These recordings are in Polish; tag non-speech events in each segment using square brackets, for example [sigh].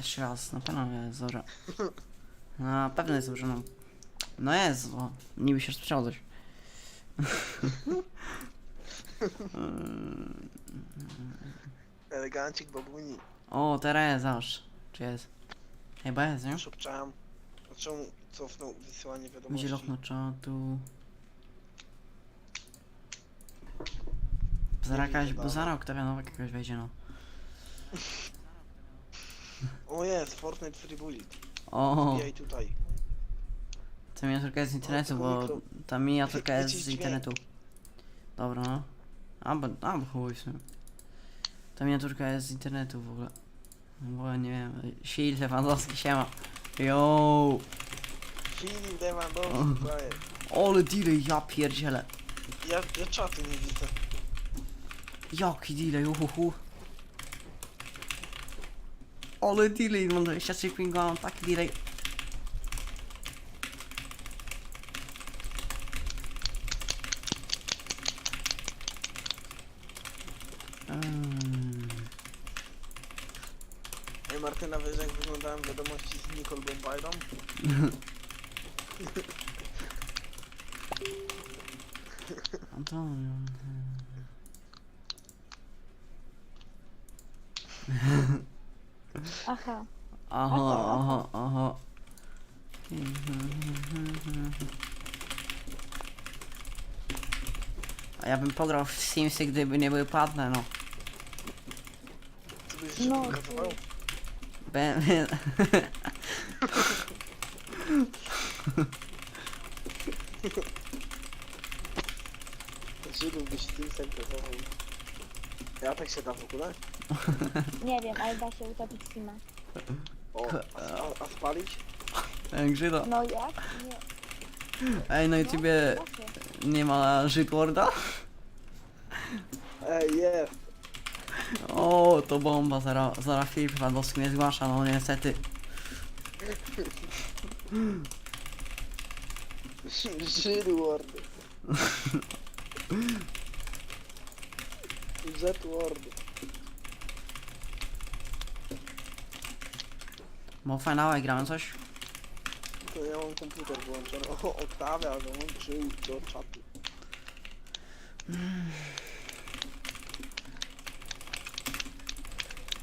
Jeszcze raz, na pewno jest dobrze. No, na pewno jest dobrze, no. No jest, bo niby się słyszało coś. [laughs] Elegancik babuni. o, aż. Czy jest? Chyba jest, nie? Szepczałem. Czemu cofnął wysyłanie wiadomości? lokno czatu. Zara jakaś, bo za rok ta wiadomość jakaś wejdzie, no. [laughs] O jest, Fortnite Free Bullet. O, Wbijaj tutaj. ta miniaturka jest z internetu, tylko bo mikro- ta miniaturka jest z internetu. Dobra, no. A, bo, a, bo chuj w sumie. Ta miniaturka jest z internetu w ogóle. No Bo nie wiem, Sil Lewandowski, siema. Yo, Filip Lewandowski, to jest. ole delay, ja pierdzielę. Ja, ja czatu nie widzę. Jaki delay, uhuhu. Ale delay, mam 23 pinga, mam taki delay. Ej Martyna, wiesz jak wyglądałem wiadomości z Nicole Bombajdą? Antonio. Aha. Aha, aha, aha. A ja bym pograł w Simsy, gdyby nie były płatne, no. Co byś No, no, pokazywał? Be, [laughs] Żydów byś tym sekretował. Ja tak się da w ogóle? [laughs] Nie wiem, ale da się utopić Sima. O, a, a, a spalić? Ej, Grzydo. No jak? Nie. Ej, na No, YouTubie da się. nie ma Żydworda? Ej, jest! O, to bomba, zaraz zara Filip Lewandowski mnie zgłasza, no niestety. [laughs] [laughs] Żydward. Jetward. Bo finałek grałem coś. To ja mam komputer włączony. [laughs] O, Oktawia dołączył do czatu.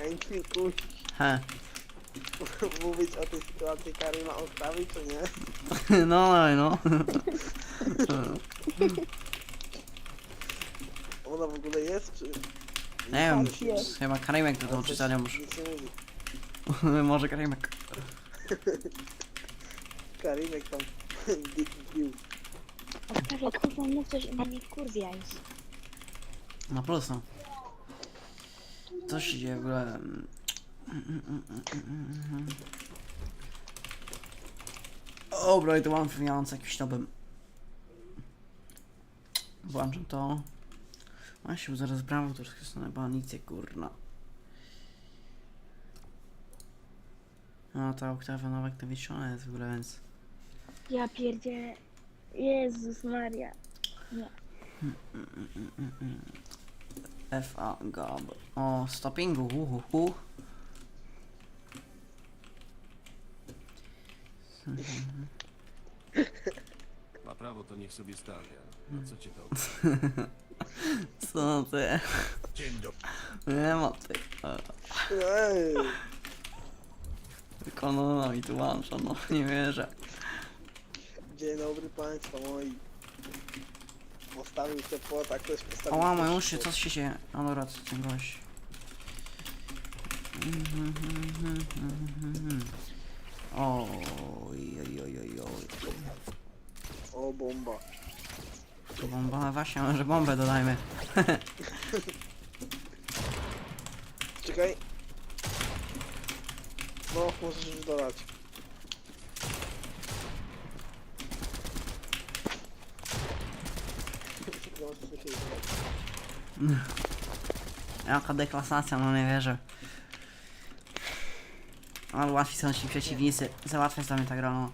Ej, kilku, He. mówić o tej sytuacji Karyma Oktawi, czy nie? No, no, no. Ona w ogóle jest, czy... Nie wiem, jest. chyba Karimek do tego czytania muszę. Nic nie mówi. [laughs] Może Karimek. [laughs] Karimek tam [laughs] bił. Odprawia, kurwa, mów coś na mnie wkurwiaj. No plus no. Co się dzieje w ogóle? Dobra, i to mam wymieniając jakiś nowym. Włączam to. A się zaraz brawo, to jest na banicję, kurna. No ta oktawa nawet nawiesiona jest w ogóle, więc... Ja pierdzie. Jezus Maria. Nie. FA Gab. O, stoppingu, uhuhu. Ma prawo, to niech sobie stawia. A co cię to? [laughs] Co ty? Dzień dobry. Nie ma ty. Ej, Tylko no, no i tu łączą, no nie wierzę. dzień dobry państwo moi. Postawił się płot, a ktoś postawił... O, moje uszy, co się dzieje? A dobra, co ten gość? Oj, oj, oj, oj, oj. O, bomba. To bomba, właśnie, może bombę dodajmy. Czekaj. No, możesz już dzieje. Jaka deklasacja, no nie wierzę. Ale łatwi są ci przeciwnicy. Załatwia z nami ta gra, no.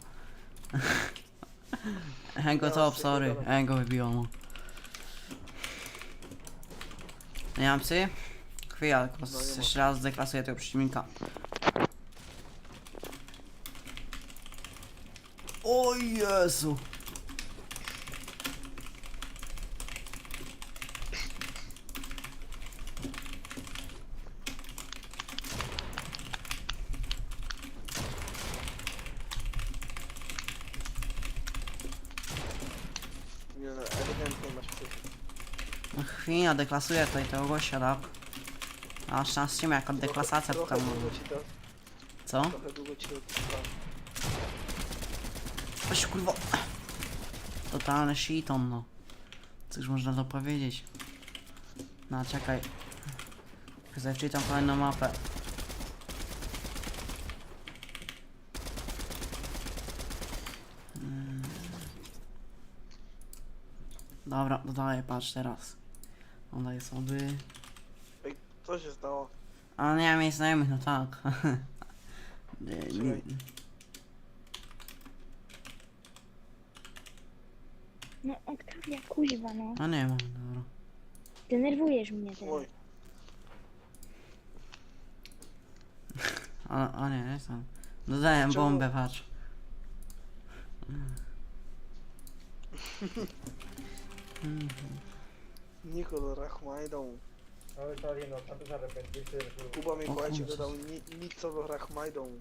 [laughs] Ego top, sorry. Ego wybiło, no. Nie mam psy? Chwila, tylko no, jeszcze raz zdeklasuję tego przeciwnika. O Jezu! Chwila, deklasuję tutaj tego gościa, tak? A szans się jako deklasacja tutaj to, Co? trochę długo ci to trwa. Oś kurwa. Totalny shiton, no. Cóż można to powiedzieć? No czekaj. Zachczytam kolejną mapę. Dobra, dodaję, patrz teraz. Dodaję sobie. Ej, co się stało? A nie mam jej znajomych, no tak. [laughs] Czekaj. No Oktawia, kuźwa no. a nie mam, dobra. Denerwujesz mnie teraz. Oj, [laughs] A, a nie, jest tam. Dodałem Czemu? bombę, patrz. [laughs] Nicol Rachmajdą. No está bien, no arrepentirse del juego. Kuba Mikołajczyk kurczę. dodał Ni- Nicol Rachmajdą.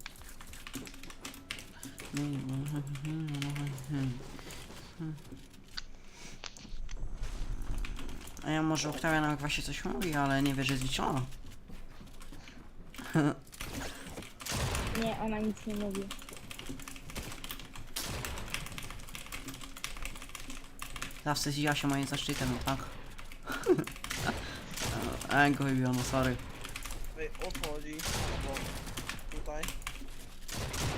A ja może Oktawia nam właśnie coś mówi, ale nie wie, że jest liczona. [laughs] Nie, ona nic nie mówi. Zawsze zdziwiła się moim zaszczytem, no tak. A go wybiono, sorry. Ej, o co chodzi? Bo tutaj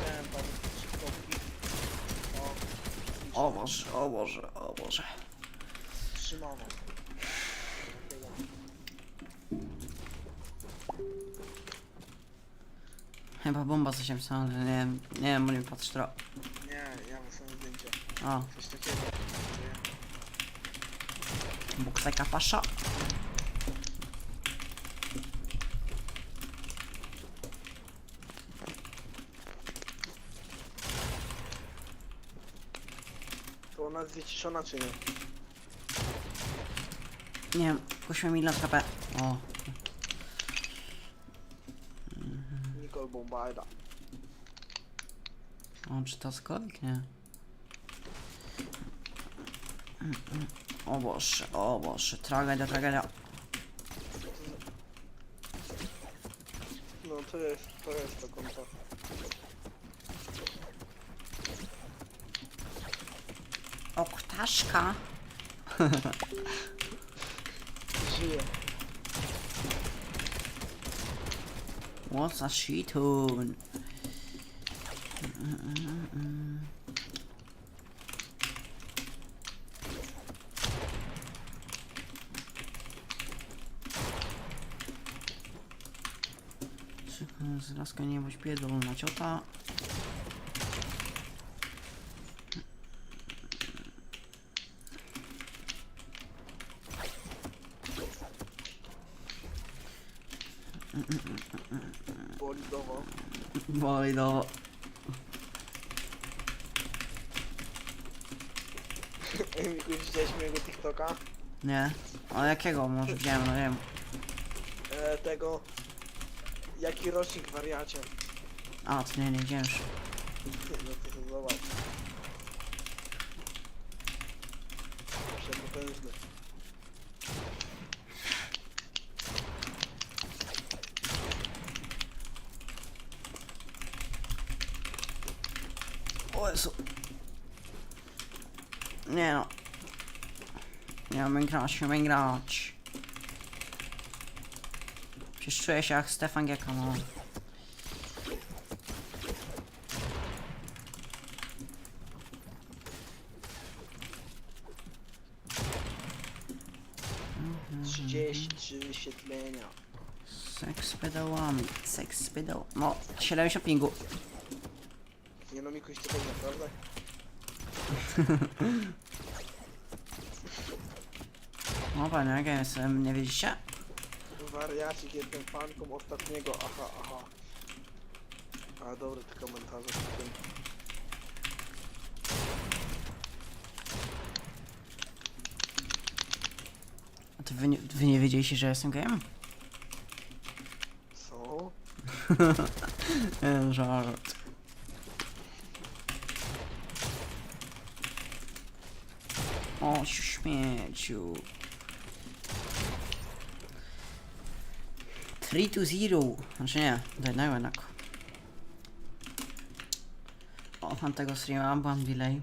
miałem tam trzy kropki. O, O Boże, o Boże, o Boże. trzymano. Chyba bomba coś się ale nie wiem, nie wiem, bo nie patrz teraz. Nie, ja sobie zdjęcie. O, Coś takiego. bukseka pasza. Ona jest wyciszona czy nie? Nie wiem, kuśmy milion HP. O, Nicole Bombarda. o, czy to skolik? Nie. O Boże, o Boże, tragedia, tragedia. No to jest, to jest to konto. Oktaszka. Żyje. What's a shitun? Z laska nie bądź pierdolona ciota. Bolidowo. Bolidowo. Ej, [laughs] Miku, widziałeś mojego TikToka? Nie? A jakiego? Może [laughs] wiem, no wiem. E, tego... Jaki rocznik wariacie? A, to nie, nie widziałem już. No to zobacz. Przepotężny. O Nie no. Nie umiem grać, nie umiem grać. Przecież czuję się jak Stefan Gieka, no. 33 wyświetlenia. Seks pedałami, seks z pedałami. No, 70 pingu. Nie no, Mikuś, to pewnie, prawda? [laughs] No panie, jak ja jestem, nie widzicie? Wariacik, jestem fanką ostatniego, aha, aha. A dobre te komentarze z tak tym. A to wy, nie- wy nie wiedzieliście, że jestem gejem? Co? Nie, [laughs] Żart. O, śmieciu. 3 to 0. Znaczy nie, jednego jednak. O, mam tego streama, byłam delay.